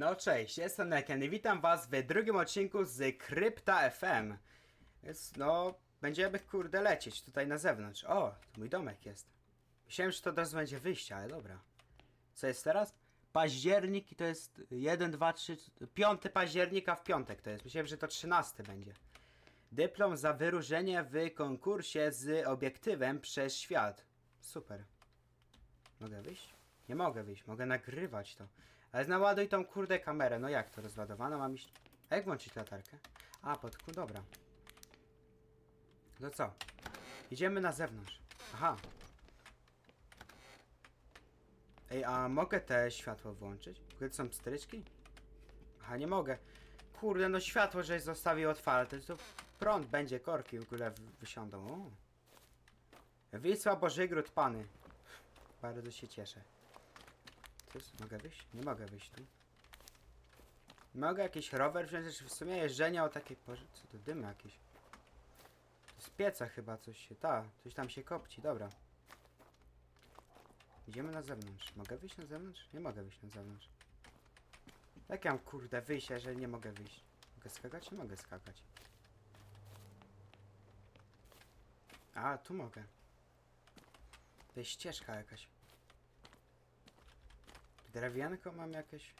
No cześć, jestem Neken i witam was w drugim odcinku z Krypta FM. Jest, no, będziemy kurde lecieć tutaj na zewnątrz. O, tu mój domek jest. Myślałem, że to od razu będzie wyjście, ale dobra. Co jest teraz? Październik i to jest 1, 2, 3, 5 października w piątek to jest. Myślałem, że to 13 będzie. Dyplom za wyróżnienie w konkursie z obiektywem przez świat. Super. Mogę wyjść? Nie mogę wyjść, mogę nagrywać to. Ale naładuj tą kurde kamerę. No jak to rozładowana mam iść? A jak włączyć latarkę? A, pod ku, dobra. No co? Idziemy na zewnątrz. Aha. Ej, a mogę te światło włączyć? W są pstryczki? Aha, nie mogę. Kurde, no światło, żeś zostawił otwarte, to prąd będzie, korki w ogóle wysiądą. O. Wisła Bożygród Pany. Bardzo się cieszę. Mogę wyjść? Nie mogę wyjść tu. Mogę jakiś rower wziąć? Znaczy w sumie jeżdżenia o takiej porze... Co to dymy jakieś? To z pieca chyba coś się... Ta, coś tam się kopci, dobra. Idziemy na zewnątrz. Mogę wyjść na zewnątrz? Nie mogę wyjść na zewnątrz. Jak ja mam kurde wyjść, jeżeli nie mogę wyjść? Mogę skakać? Nie mogę skakać. A, tu mogę. To jest ścieżka jakaś. Drewienko mam jakieś.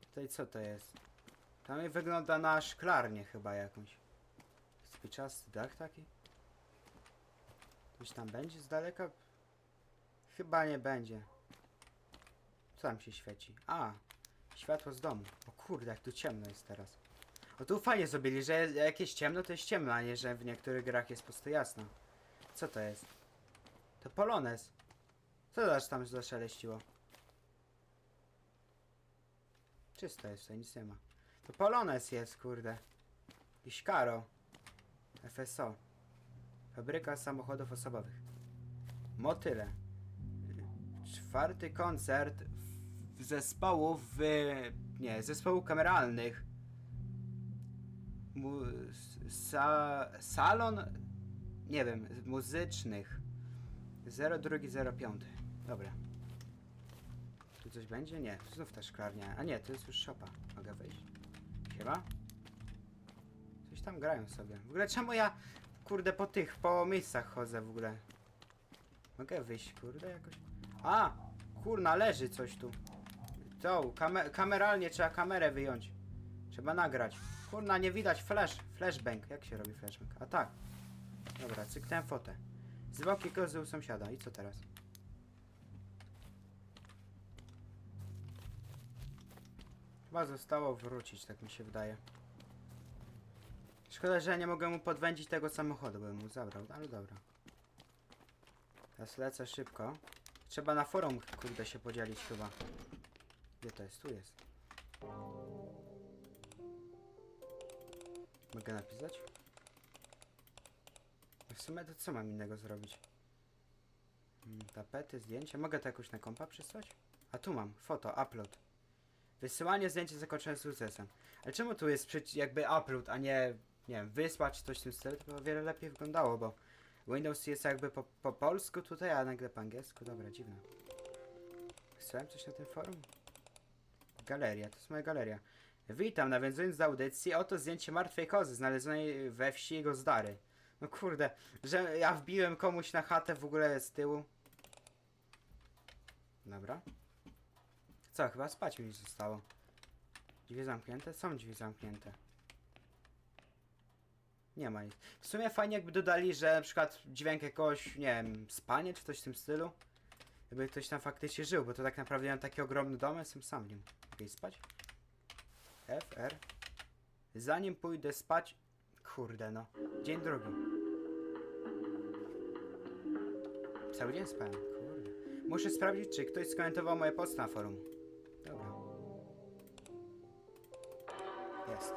Tutaj co to jest? To mi wygląda na szklarnię chyba jakąś. Spiczasty dach taki? Coś tam będzie z daleka? Chyba nie będzie. Co tam się świeci? A! Światło z domu. O kurde, jak tu ciemno jest teraz. O tu fajnie zrobili, że jak jest ciemno, to jest ciemno, a nie, że w niektórych grach jest po prostu jasno. Co to jest? To Polones. Co to aż tam zaszeleściło? Czysto jest, tutaj nic nie ma. To Polones jest, kurde. I Karo. FSO. Fabryka samochodów osobowych. Motyle. Czwarty koncert w- zespołów w... Nie, zespołów kameralnych. Mu, sa, salon... Nie wiem, muzycznych. 0205. Dobra. Tu coś będzie? Nie, znów ta szklarnia. A nie, to jest już szopa. Mogę wejść. Siema? Coś tam grają sobie. W ogóle czemu ja, kurde, po tych, po miejscach chodzę w ogóle? Mogę wyjść, kurde, jakoś? A! Kurna, leży coś tu. To, kame kameralnie trzeba kamerę wyjąć. Trzeba nagrać. Kurna, nie widać flash, flashbang. Jak się robi flashbang? A tak. Dobra, cyknąłem fotę. Zwłoki kozy u sąsiada. I co teraz? Chyba zostało wrócić, tak mi się wydaje. Szkoda, że ja nie mogę mu podwędzić tego samochodu, bym mu zabrał, ale dobra. Teraz lecę szybko. Trzeba na forum, kurde, się podzielić chyba. Gdzie to jest? Tu jest. Mogę napisać? W sumie to co mam innego zrobić? Mm, Tapety, zdjęcia. Mogę to jakoś na kompa przysłać? A tu mam. Foto, upload. Wysyłanie zdjęcia zakończone sukcesem. Ale czemu tu jest jakby upload, a nie, nie wiem, wysłać coś w tym stylu? To by o wiele lepiej wyglądało, bo Windows jest jakby po, po polsku tutaj, a nagle po angielsku. Dobra, dziwne. Wysłałem coś na tym forum? Galeria, to jest moja galeria. Witam, nawiązując do audycji, oto zdjęcie martwej kozy znalezionej we wsi Gozdary. No kurde, że ja wbiłem komuś na chatę w ogóle z tyłu. Dobra. Co, chyba spać mi zostało. Drzwi zamknięte? Są drzwi zamknięte. Nie ma nic. W sumie fajnie jakby dodali, że na przykład dźwięk jakoś, nie wiem, spanie czy coś w tym stylu. Jakby ktoś tam faktycznie żył, bo to tak naprawdę mam taki ogromny dom, jestem sam w nim. Mogę spać? F, R. Zanim pójdę spać... Kurde no. Dzień drugi. Cały dzień spałem, kurde. Muszę sprawdzić, czy ktoś skomentował moje posty na forum. Jest.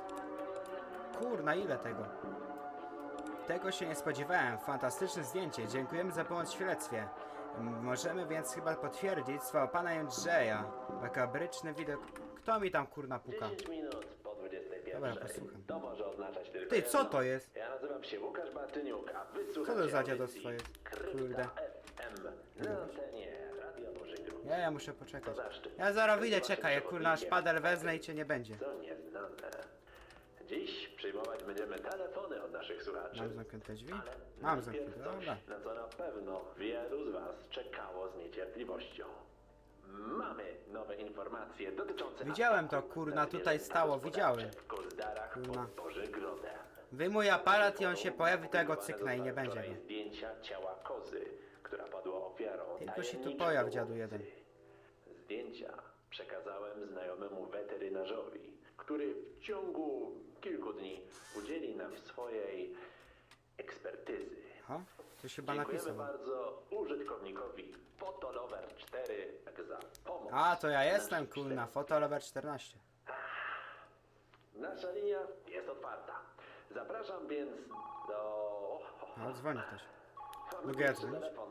Kurna, ile tego? Tego się nie spodziewałem. Fantastyczne zdjęcie. Dziękujemy za pomoc w śledztwie. Możemy więc chyba potwierdzić słowa pana Jędrzeja. Makabryczny widok. Kto mi tam kurna puka? 10 minut po 21. Dobra, posłucham. To może oznaczać tylko Ty, co jedno. to jest? Ja nazywam się Łukasz Bartyniuk, a Co to za audycji dziadostwo jest? Krypta Kurde. FM na antenie Radio Bożego. Ja, ja muszę poczekać. Ja zaraz wyjdę, czekaj, kurna, szpader wezmę i cię nie będzie. Co nieznane. Dziś przyjmować będziemy telefony od naszych słuchaczy. Mam zamknięte drzwi? Ale Mam najpierw zamknięte, coś, dobra. na co na pewno wielu z Was czekało z niecierpliwością. Mamy nowe informacje dotyczące... Widziałem to, ataku kurna, na tutaj zwierzęta stało, gospodarcze widziałem. W Kozdarach Kurna. pod Bożygrodem. Wyjmuj aparat i on się pojawi, to ja go cyknę i nie będzie go. zdjęcia ciała kozy, która padła ofiarą Tylko się tu tajemniczego pojaw, dziadu łowcy. jeden. Zdjęcia przekazałem znajomemu weterynarzowi, który w ciągu kilku dni udzieli nam swojej ekspertyzy. O, tu się Dziękujemy bardzo użytkownikowi Fotolover 4 za pomoc. A, to ja jestem, kurna, fotolover 14. Nasza linia jest otwarta. Zapraszam więc do... No, dzwoni ktoś. Mogę ja dzwonić? telefon.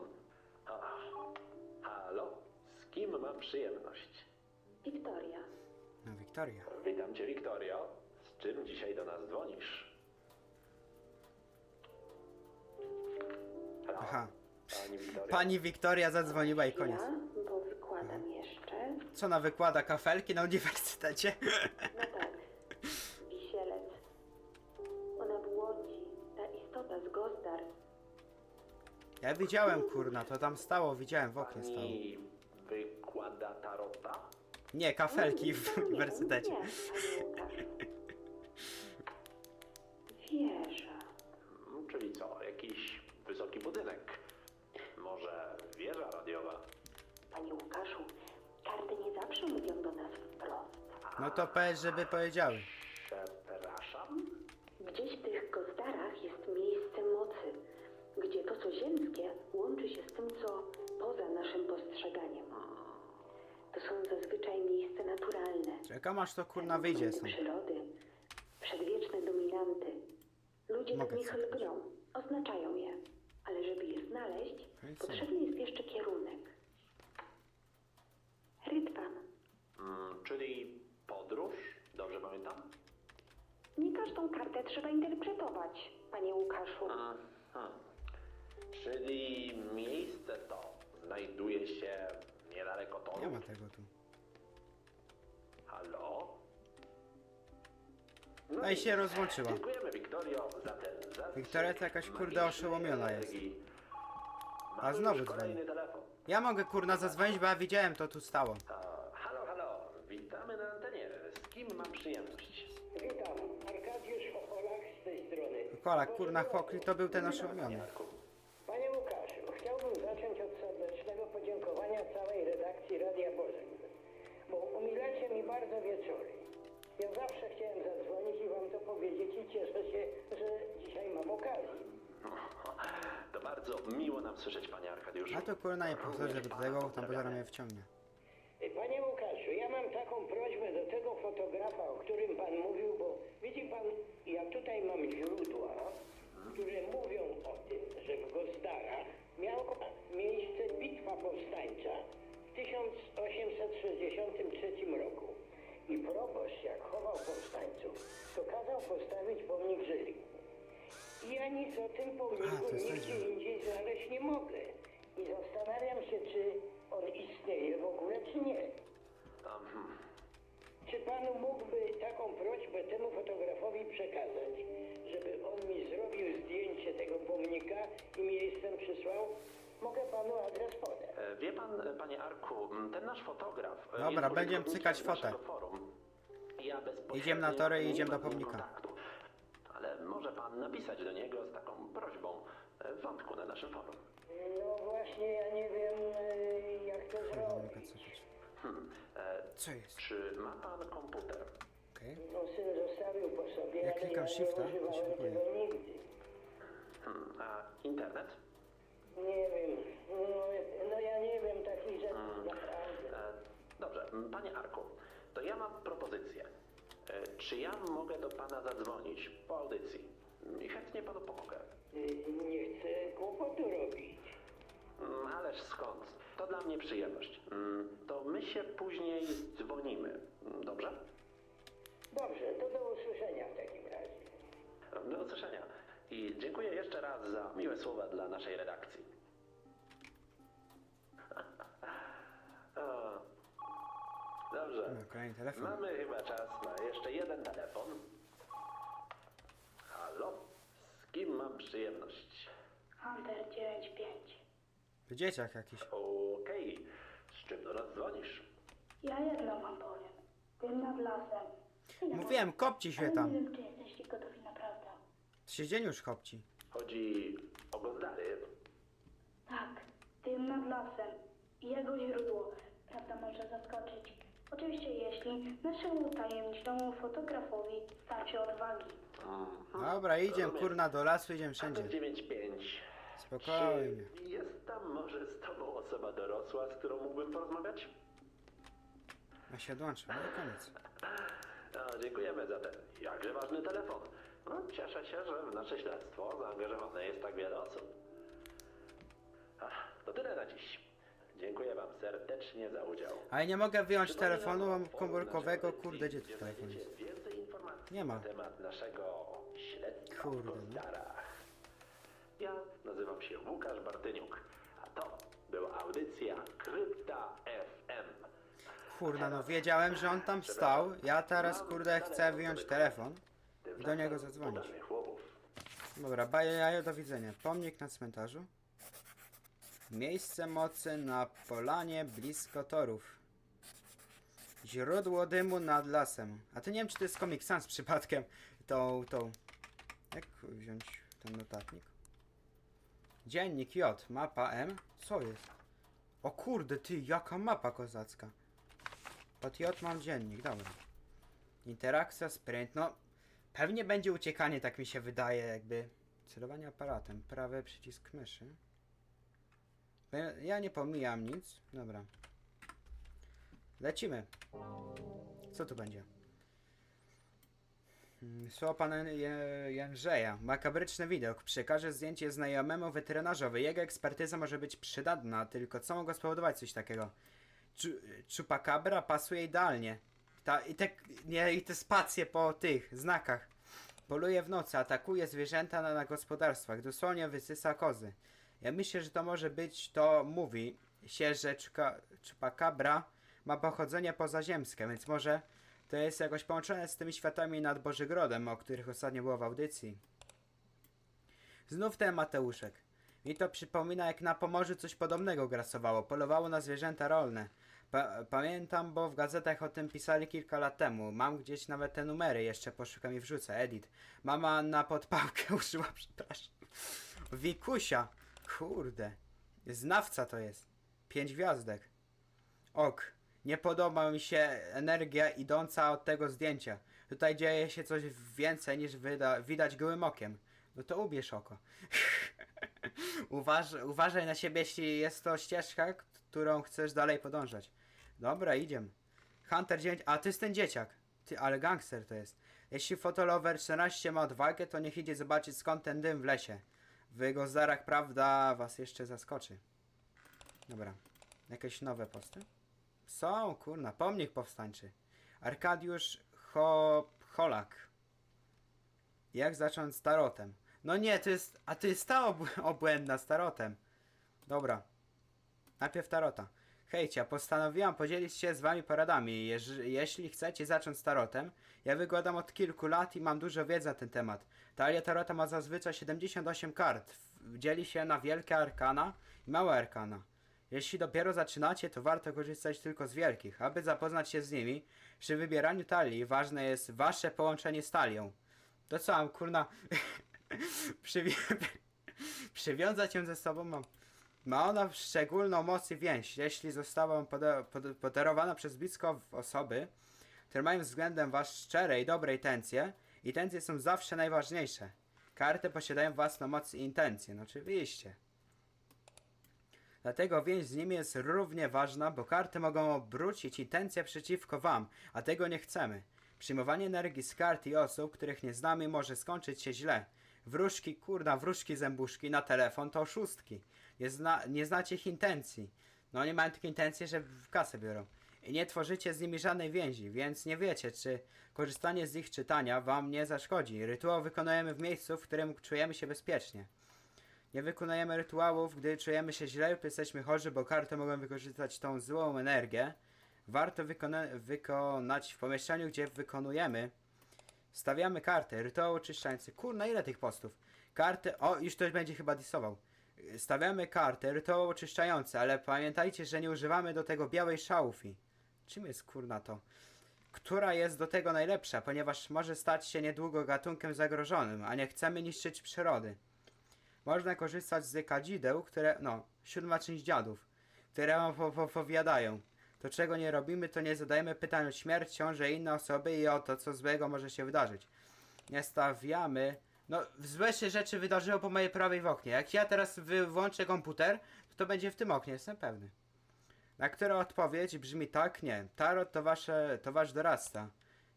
A, Halo? Z kim mam przyjemność? Wiktoria. No, Wiktoria. Witam Cię, Wiktorio. Z czym dzisiaj do nas dzwonisz? Halo? Aha. Pani Wiktoria? Pani Wiktoria zadzwoniła i koniec. Ja, bo wykładam jeszcze. Co ona wykłada kafelki na uniwersytecie? No tak. Wisielec. Ona w Łodzi. Ta istota z Gozdar. Ja widziałem, kurna, to tam stało, widziałem, w oknie stało. Pani wykłada tarota? Nie, kafelki w Nie, uniwersytecie. Wieża. Czyli co? Jakiś wysoki budynek? Może wieża radiowa? Panie Łukaszu, karty nie zawsze mówią do nas wprost. No to powiedz, żeby powiedziały. Przepraszam? Gdzieś w tych Gozdarach jest miejsce mocy, gdzie to, co ziemskie, łączy się z tym, co poza naszym postrzeganiem. To są zazwyczaj miejsca naturalne. Czekam aż to kurna wyjdzie stąd. przyrody, przedwieczne dominanty. Ludzie Mogę w nich cofnąć. lgną, oznaczają je, ale żeby je znaleźć, No i co? potrzebny jest jeszcze kierunek. Rydwan. Mm, czyli podróż? Dobrze pamiętam? Nie każdą kartę trzeba interpretować, panie Łukaszu. Mhm. Czyli miejsce to znajduje się niedaleko toru? Nie ma tego tu. Halo? No i się rozłączyła. Dziękujemy Wiktorio za ten zastrzyk Wiktoria to jakaś, kurde, magicznej oszołomiona jest. energii. A Mamy znowu już kolejny dzwoni. telefon. Ja mogę kurna zadzwonić, bo ja widziałem, to tu stało. A, halo, halo, witamy na antenie. Z kim mam przyjemność? Witam, Arkadiusz Chocholak z tej strony. Kolak, kurna, Hokli to był ten oszołomiony. Jarku. Bardzo miło nam słyszeć, panie Arkadiuszu. A to kurna nie powtórzę, żeby do tego, tam bo zaraz mnie wciągnie. Panie Łukaszu, ja mam taką prośbę do tego fotografa, o którym pan mówił, bo widzi pan, ja tutaj mam źródła, które mówią o tym, że w Gozdarach miała miejsce bitwa powstańcza w 1863 roku. I proboszcz, jak chował powstańców, to kazał postawić pomnik Żyliku. Ja nic o tym A, pomniku to jest ten nigdzie dzień. indziej znaleźć nie mogę. I zastanawiam się, czy on istnieje w ogóle, czy nie. Hmm. Czy pan mógłby taką prośbę temu fotografowi przekazać, żeby on mi zrobił zdjęcie tego pomnika i mi listem przysłał? Mogę panu adres podać. E, Wie pan, e, panie Arku, m, ten nasz fotograf. e, Dobra, jest będziemy użytkownikiem cykać fotę. naszego Forum. Ja bezpośrednio Idziemy na tory i nie idziemy mam do z nim pomnika. kontaktu. Ale może pan napisać do niego z taką prośbą e, w wątku na naszym forum. No właśnie, ja nie wiem, e, jak to Kurwa, nie mogę zrobić. cofać. Hmm. E, Co jest? czy ma pan komputer? Okej. No syn zostawił po sobie, Jak ale klikam ja shifta, nie to się używałem tego nigdy. Hmm. A internet? Nie wiem, no, no ja nie wiem takich rzeczy Mm. naprawdę. E, Dobrze, panie Arku, to ja mam propozycję. E, Czy ja mogę do pana zadzwonić po audycji? I chętnie panu pomogę. Y, Nie chcę kłopotu robić. Mm, Ależ skąd? To dla mnie przyjemność. Mm, To my się później dzwonimy. Mm, Dobrze? Dobrze, to do usłyszenia w takim razie. Do usłyszenia. I dziękuję jeszcze raz za miłe słowa dla naszej redakcji. Kolejny telefon. Mamy chyba czas na jeszcze jeden telefon. Halo? Z kim mam przyjemność? Hunter 95. To dzieciak jakiś. Okej. Z czym do nas dzwonisz? Ja jedno wam powiem. Tym nad lasem. Ja Mówiłem, kopci się tam. nie wiem, czy jesteście gotowi naprawdę. Trzy dzień już kopci. Chodzi o Gozdary. Tak, tym nad lasem. Jego źródło. Prawda może zaskoczyć. Oczywiście jeśli naszemu tajemnicznemu fotografowi starczy odwagi. Dobra, idziemy kurna do lasu, idziemy wszędzie. 95. Spokojnie. Czy jest tam może z tobą osoba dorosła, z którą mógłbym porozmawiać? Ja się odłączę, no i koniec. No, dziękujemy za ten jakże ważny telefon. No, cieszę się, że w nasze śledztwo zaangażowane jest tak wiele osób. Ach, to tyle na dziś. Dziękuję wam serdecznie za udział. Ale nie mogę wyjąć Przypominam telefonu, o mam komórkowego, naszej kurde, gdzie audycji, tu telefon jest? znajdziecie Więcej informacji Nie ma. na temat naszego śledztwa Kurde, w no. Gozdarach. Ja nazywam się Łukasz Bartyniuk, a to była audycja Krypta FM. Kurna, no wiedziałem, że on tam stał. Ja teraz, kurde, chcę wyjąć telefon. I do niego zadzwonić. Udanych łowów. Dobra, baje jajo, do widzenia. Pomnik na cmentarzu. Miejsce mocy na polanie blisko torów. Źródło dymu nad lasem. A to nie wiem, czy to jest Comic Sans przypadkiem. Tą, tą... Jak wziąć ten notatnik? Dziennik J, mapa M. Co jest? O kurde, ty, jaka mapa kozacka. Pod J mam dziennik, dobra. Interakcja, sprint, no... Pewnie będzie uciekanie, tak mi się wydaje, jakby. Celowanie aparatem, prawy przycisk myszy. Ja, ja nie pomijam nic. Dobra. Lecimy. Co tu będzie? Mm, Słowo pana Jędrzeja. Makabryczny widok. Przekaże zdjęcie znajomemu weterynarzowi. Jego ekspertyza może być przydatna, tylko co mogło spowodować coś takiego? Czu- Chupacabra pasuje idealnie. Ta, i, te, nie, I te spacje po tych znakach. Poluje w nocy, atakuje zwierzęta na, na gospodarstwach, dosłownie wysysa kozy. Ja myślę, że to może być, to mówi się, że czka- Chupacabra ma pochodzenie pozaziemskie, więc może to jest jakoś połączone z tymi światami nad Bożygrodem, o których ostatnio było w audycji. Znów ten Mateuszek. Mi to przypomina, jak na Pomorzu coś podobnego grasowało. Polowało na zwierzęta rolne. Pa pamiętam, bo w gazetach o tym pisali kilka lat temu. Mam gdzieś nawet te numery, jeszcze poszukam i wrzucę. Edit. Mama na podpałkę użyła, przepraszam. Wikusia. Kurde. Znawca to jest. Pięć gwiazdek. Ok. Nie podoba mi się energia idąca od tego zdjęcia. Tutaj dzieje się coś więcej niż wyda- widać gołym okiem. No to ubierz oko. Uważ, uważaj na siebie, jeśli jest to ścieżka, którą chcesz dalej podążać. Dobra, idziemy. Hunter 9, a to jest ten dzieciak. Ty, ale gangster to jest. Jeśli fotolover 14 ma odwagę, to niech idzie zobaczyć skąd ten dym w lesie. W jego zarach prawda was jeszcze zaskoczy. Dobra. Jakieś nowe posty? Są, kurna, pomnik powstańczy. Arkadiusz Ho... Holak. Jak zacząć z tarotem? No nie, to jest... A to jest ta ob obłędna z tarotem. Dobra. Najpierw tarota. Hejcia, postanowiłam podzielić się z wami poradami. Jeż jeśli chcecie zacząć z tarotem, ja wykładam od kilku lat i mam dużo wiedzy na ten temat. Talia tarota ma zazwyczaj 78 kart. Dzieli się na wielkie arkana i małe arkana. Jeśli dopiero zaczynacie, to warto korzystać tylko z wielkich. Aby zapoznać się z nimi, przy wybieraniu talii ważne jest wasze połączenie z talią. To co mam, kurna... Przywi- Przywiązać ją ze sobą mam... Ma ona szczególną moc i więź, jeśli została podarowana przez blisko osoby, które mają względem was szczere i dobre intencje. Intencje są zawsze najważniejsze. Karty posiadają własną moc i intencje, no oczywiście. Dlatego więź z nimi jest równie ważna, bo karty mogą obrócić intencje przeciwko wam, a tego nie chcemy. Przyjmowanie energii z kart i osób, których nie znamy, może skończyć się źle. Wróżki, kurna, wróżki zębuszki na telefon to oszustki. Nie, zna, nie znacie ich intencji. No nie mają takie intencje, że w kasę biorą. I nie tworzycie z nimi żadnej więzi, więc nie wiecie, czy korzystanie z ich czytania wam nie zaszkodzi. Rytuał wykonujemy w miejscu, w którym czujemy się bezpiecznie. Nie wykonujemy rytuałów, gdy czujemy się źle lub jesteśmy chorzy, bo karty mogą wykorzystać tą złą energię warto wykona wykonać w pomieszczeniu, gdzie wykonujemy. Stawiamy kartę, rytuał oczyszczający. Kurna, ile tych postów? Kartę, o, już ktoś będzie chyba disował. Stawiamy kartę, rytuał oczyszczający, ale pamiętajcie, że nie używamy do tego białej szałufy. Czym jest kurna to? Która jest do tego najlepsza, ponieważ może stać się niedługo gatunkiem zagrożonym, a nie chcemy niszczyć przyrody. Można korzystać z kadzideł, które, no, siódma część dziadów, które wam po- po- powiadają. To czego nie robimy, to nie zadajemy pytań o śmierć, ciąże inne osoby i o to, co złego może się wydarzyć. Nie stawiamy... No, złe się rzeczy wydarzyło po mojej prawej w oknie. Jak ja teraz wyłączę komputer, to to będzie w tym oknie, jestem pewny. Na którą odpowiedź brzmi tak, nie. Tarot to, wasze, to wasz doradca.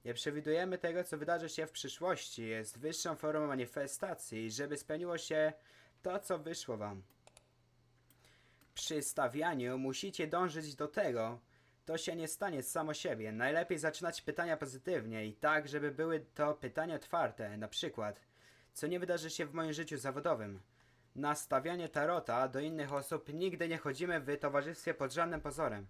Nie przewidujemy tego, co wydarzy się w przyszłości. Jest wyższą formą manifestacji, żeby spełniło się to, co wyszło wam. Przy stawianiu musicie dążyć do tego. To się nie stanie samo siebie. Najlepiej zaczynać pytania pozytywnie i tak, żeby były to pytania otwarte. Na przykład, co nie wydarzy się w moim życiu zawodowym? Na stawianie tarota do innych osób nigdy nie chodzimy w towarzystwie pod żadnym pozorem.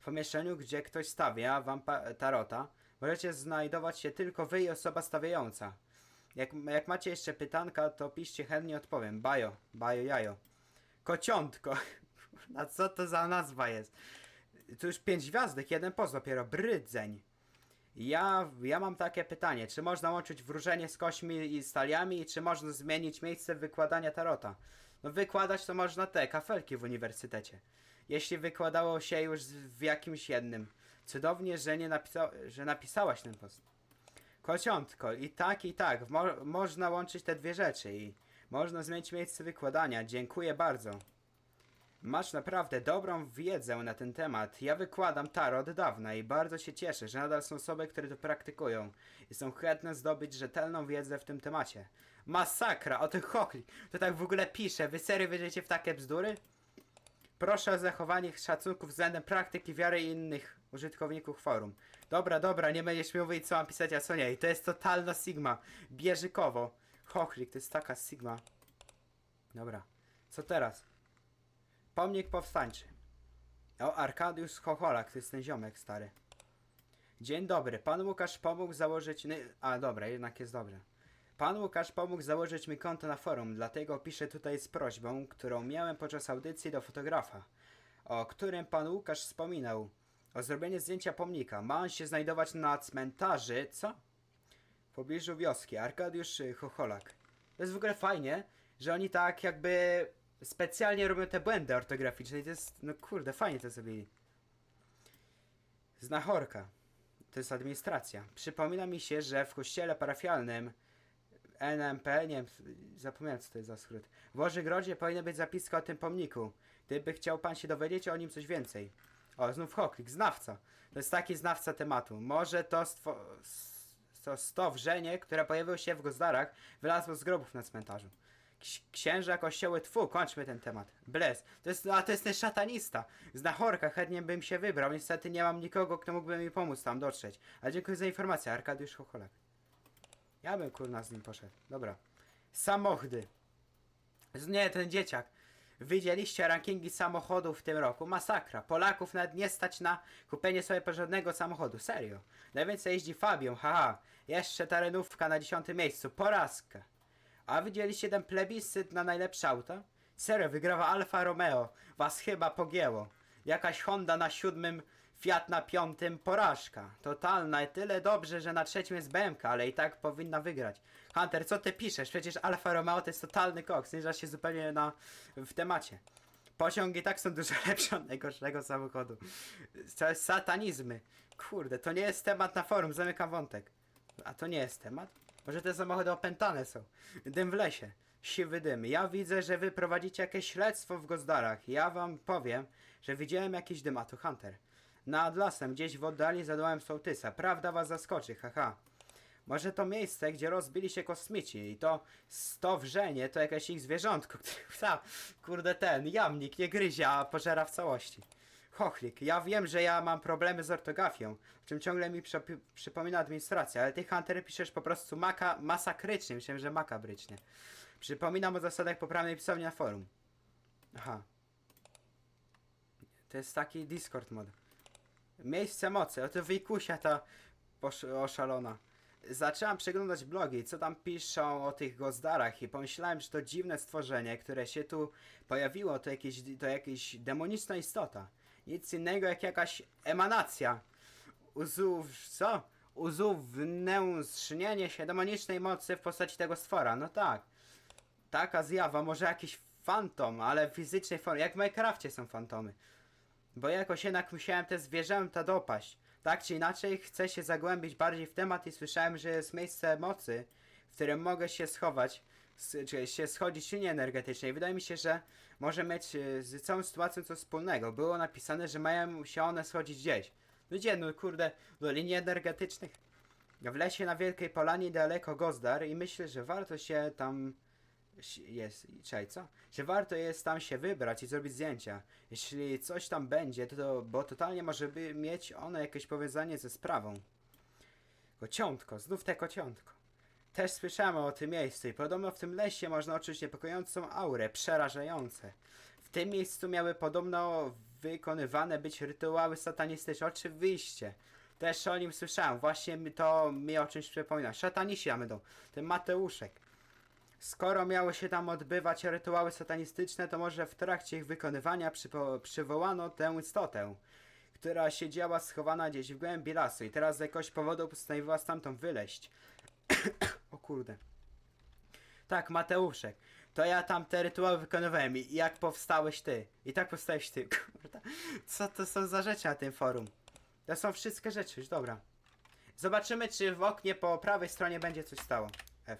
W pomieszczeniu, gdzie ktoś stawia wam tarota, możecie znajdować się tylko wy i osoba stawiająca. Jak, jak macie jeszcze pytanka, to piszcie chętnie odpowiem. Bajo, bajo, jajo. Kociątko. A co to za nazwa jest? Tu już pięć gwiazdek, jeden poz dopiero. Brydzeń. Ja, ja mam takie pytanie, czy można łączyć wróżenie z kośćmi i staliami i czy można zmienić miejsce wykładania tarota? No wykładać to można te kafelki w uniwersytecie. Jeśli wykładało się już w jakimś jednym. Cudownie, że nie napisa że napisałaś ten post. Kociątko, i tak, i tak. Mo można łączyć te dwie rzeczy i można zmienić miejsce wykładania. Dziękuję bardzo. Masz naprawdę dobrą wiedzę na ten temat. Ja wykładam tarot od dawna i bardzo się cieszę, że nadal są osoby, które to praktykują i są chętne zdobyć rzetelną wiedzę w tym temacie. Masakra, o tych chochli. To tak w ogóle pisze. Wy serio wierzycie w takie bzdury? Proszę o zachowanie szacunku względem praktyki wiary innych użytkowników forum. Dobra, dobra, nie będziesz mi mówić co mam pisać, a co nie. I to jest totalna sigma. Bierzykowo. Chochlik, to jest taka sigma. Dobra. Co teraz? Pomnik powstańczy. O, Arkadiusz Chocholak, to jest ten ziomek stary. Dzień dobry, pan Łukasz pomógł założyć... A, dobra, jednak jest dobrze. Pan Łukasz pomógł założyć mi konto na forum, dlatego piszę tutaj z prośbą, którą miałem podczas audycji do fotografa, o którym pan Łukasz wspominał. O zrobienie zdjęcia pomnika. Ma on się znajdować na cmentarzy, co? W pobliżu wioski. Arkadiusz Chocholak. To jest w ogóle fajnie, że oni tak jakby specjalnie robią te błędy ortograficzne i to jest, no kurde, fajnie to zrobili. Znachorka. To jest administracja. Przypomina mi się, że w kościele parafialnym NMP, nie wiem, zapomniałem co to jest za skrót. W Łożygrodzie powinna być zapiska o tym pomniku. Gdyby chciał pan się dowiedzieć o nim coś więcej. O, znów Hoklik, znawca. To jest taki znawca tematu. Może to, stwo, to stowrzenie, które pojawiło się w Gozdarach, wylazło z grobów na cmentarzu. Ks- Księża, kościoły, tfu, kończmy ten temat. Bles. To jest, a to jest ten szatanista. Znachorka, chętnie bym się wybrał. Niestety nie mam nikogo, kto mógłby mi pomóc tam dotrzeć. Ale dziękuję za informację, Arkadiusz Chocholak. Ja bym kurna z nim poszedł. Dobra. Samochody. Z- Nie, ten dzieciak. Widzieliście rankingi samochodów w tym roku? Masakra. Polaków nawet nie stać na kupienie sobie porządnego samochodu. Serio. Najwięcej jeździ Fabią, haha. Jeszcze terenówka na dziesiątym miejscu. Porażka. A widzieliście ten plebiscyt na najlepsze auto? Serio, wygrała Alfa Romeo. Was chyba pogięło. Jakaś Honda na siódmym, Fiat na piątym, porażka. Totalna tyle dobrze, że na trzecim jest BMK, ale i tak powinna wygrać. Hunter, co ty piszesz? Przecież Alfa Romeo to jest totalny koks. Nie się zupełnie na, w temacie. Pociągi i tak są dużo lepsze od najgorszego samochodu. Jest satanizmy. Kurde, to nie jest temat na forum, zamykam wątek. A to nie jest temat? Może te samochody opętane są. Dym w lesie. Siwy dym. Ja widzę, że wy prowadzicie jakieś śledztwo w Gozdarach. Ja wam powiem, że widziałem jakiś dym, a to Hunter. Nad lasem, gdzieś w oddali zadałem sołtysa. Prawda was zaskoczy, haha. Może to miejsce, gdzie rozbili się kosmici i to stowrzenie to jakieś ich zwierzątko, które kurde ten, jamnik nie gryzie, a pożera w całości. Chochlik, ja wiem, że ja mam problemy z ortografią, o czym ciągle mi przyp- przypomina administracja, ale ty Hunter piszesz po prostu maka masakrycznie, myślałem, że makabrycznie. Przypominam o zasadach poprawnej pisowni na forum. Aha. To jest taki Discord mod. Miejsce mocy, oto Wikusia ta oszalona. Zaczęłam przeglądać blogi, co tam piszą o tych gozdarach i pomyślałem, że to dziwne stworzenie, które się tu pojawiło, to jakieś, to jakieś demoniczna istota. Nic innego jak jakaś emanacja. Uzuw... co? Uzuwnętrznienie się demonicznej mocy w postaci tego stwora, no tak. Taka zjawa, może jakiś fantom, ale w fizycznej formie, jak w Minecrafcie są fantomy. Bo jakoś jednak musiałem te zwierzęta dopaść. Tak czy inaczej, chcę się zagłębić bardziej w temat i słyszałem, że jest miejsce mocy, w którym mogę się schować, czy się schodzić z linii energetycznej. Wydaje mi się, że może mieć e, z całą sytuacją coś wspólnego. Było napisane, że mają się one schodzić gdzieś. No gdzie, no kurde, do linii energetycznych. W lesie na Wielkiej Polanie daleko Gozdar i myślę, że warto się tam jest, czekaj, co? Że warto jest tam się wybrać i zrobić zdjęcia. Jeśli coś tam będzie, to, to bo totalnie może by mieć ono jakieś powiązanie ze sprawą. Kociątko, znów te kociątko. Też słyszałem o tym miejscu i podobno w tym lesie można odczuć niepokojącą aurę, przerażające. W tym miejscu miały podobno wykonywane być rytuały satanistyczne, oczywiście. Też o nim słyszałem, właśnie mi to mi o czymś przypomina. Szataniści tam będą, ten Mateuszek. Skoro miały się tam odbywać rytuały satanistyczne, to może w trakcie ich wykonywania przypo- przywołano tę istotę, która siedziała schowana gdzieś w głębi lasu i teraz z jakiegoś powodu postanowiła stamtąd wyleść. Kurde. Tak, Mateuszek. To ja tam te rytuały wykonywałem i jak powstałeś ty? I tak powstałeś ty. Kurde. Co to są za rzeczy na tym forum? To są wszystkie rzeczy, już dobra. Zobaczymy, czy w oknie po prawej stronie będzie coś stało. F.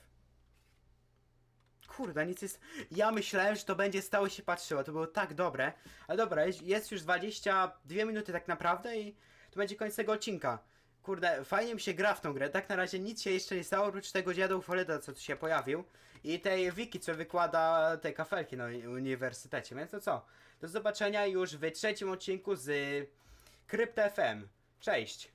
Kurde, nic jest. Ja myślałem, że to będzie stało się patrzyło. To było tak dobre. Ale dobra, jest już 22 minuty tak naprawdę i to będzie koniec tego odcinka. Kurde, fajnie mi się gra w tą grę. Tak na razie nic się jeszcze nie stało, oprócz tego dziada Ufoleda, co tu się pojawił. I tej wiki, co wykłada te kafelki na uni- uniwersytecie. Więc to co? Do zobaczenia już w trzecim odcinku z Krypto FM. Cześć!